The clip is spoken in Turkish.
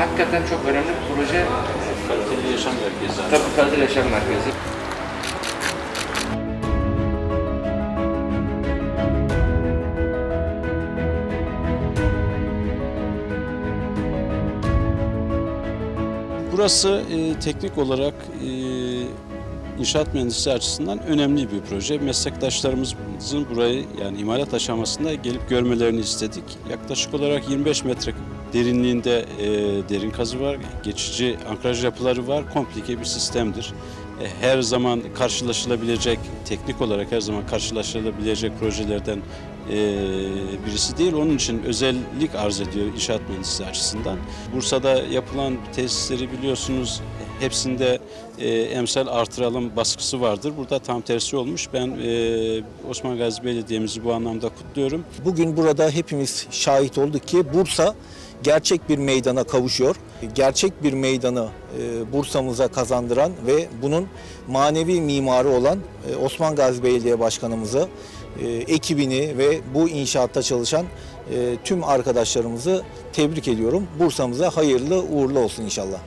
Hakikaten çok önemli bir proje. Kaliteli yaşam merkezi. abi. Tabii Kadir Yaşam Merkezi. Burası e, teknik olarak e, inşaat mühendisliği açısından önemli bir proje. Meslektaşlarımızın burayı yani imalat aşamasında gelip görmelerini istedik. Yaklaşık olarak 25 metre derinliğinde e, derin kazı var, geçici ankraj yapıları var, komplike bir sistemdir. E, her zaman karşılaşılabilecek, teknik olarak her zaman karşılaşılabilecek projelerden e, birisi değil. Onun için özellik arz ediyor inşaat mühendisliği açısından. Bursa'da yapılan tesisleri biliyorsunuz hepsinde e, emsal artıralım baskısı vardır. Burada tam tersi olmuş. Ben e, Osman Gazi Belediye'mizi bu anlamda kutluyorum. Bugün burada hepimiz şahit olduk ki Bursa gerçek bir meydana kavuşuyor. Gerçek bir meydanı e, Bursa'mıza kazandıran ve bunun manevi mimarı olan e, Osman Gazi Belediye Başkanımızı, e, ekibini ve bu inşaatta çalışan e, tüm arkadaşlarımızı tebrik ediyorum. Bursa'mıza hayırlı uğurlu olsun inşallah.